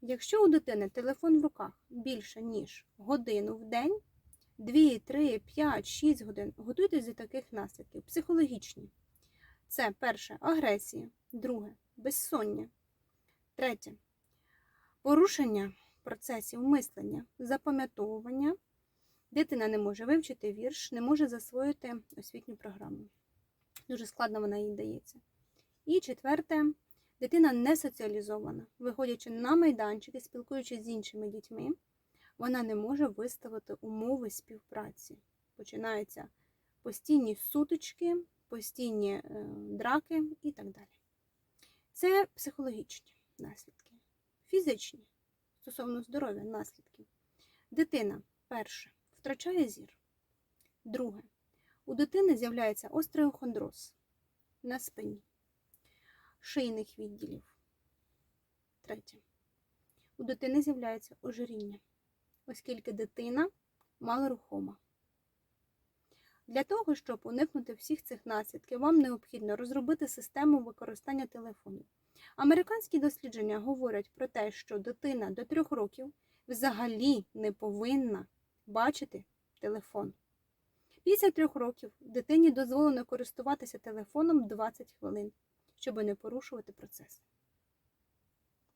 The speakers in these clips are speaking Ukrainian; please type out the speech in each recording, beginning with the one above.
Якщо у дитини телефон в руках більше, ніж годину в день, 2, 3, 5, 6 годин, готуйтесь до таких наслідків. Психологічні. Це перше агресія, друге безсоння, третє порушення процесів мислення, запам'ятовування. Дитина не може вивчити вірш, не може засвоїти освітню програму. Дуже складно вона їй дається. І четверте, дитина не соціалізована. Виходячи на майданчики, спілкуючись з іншими дітьми, вона не може виставити умови співпраці. Починаються постійні сутички, постійні е, драки і так далі. Це психологічні наслідки, фізичні стосовно здоров'я наслідки. Дитина перше втрачає зір. Друге, у дитини з'являється остеохондроз на спині, шийних відділів. Третє. У дитини з'являється ожиріння, оскільки дитина малорухома. Для того, щоб уникнути всіх цих наслідків, вам необхідно розробити систему використання телефонів. Американські дослідження говорять про те, що дитина до 3 років взагалі не повинна бачити телефон. Після 3 років дитині дозволено користуватися телефоном 20 хвилин, щоб не порушувати процес.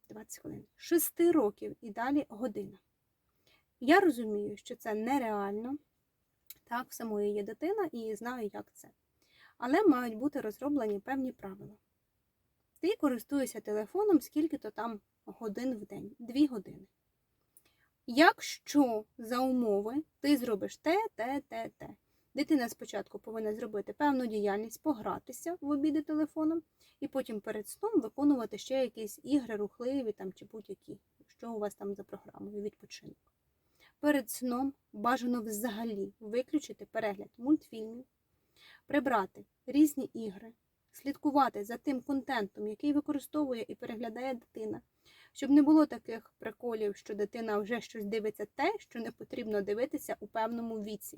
20 хвилин. 6 років і далі година. Я розумію, що це нереально. Так, в самої є дитина і знаю, як це. Але мають бути розроблені певні правила. Ти користуєшся телефоном скільки-то там годин в день, 2 години. Якщо за умови ти зробиш те, те, те, те, дитина спочатку повинна зробити певну діяльність, погратися в обіди телефоном, і потім перед сном виконувати ще якісь ігри, рухливі там, чи будь-які, що у вас там за програмою, відпочинок. Перед сном бажано взагалі виключити перегляд мультфільмів, прибрати різні ігри, слідкувати за тим контентом, який використовує і переглядає дитина, щоб не було таких приколів, що дитина вже щось дивиться те, що не потрібно дивитися у певному віці.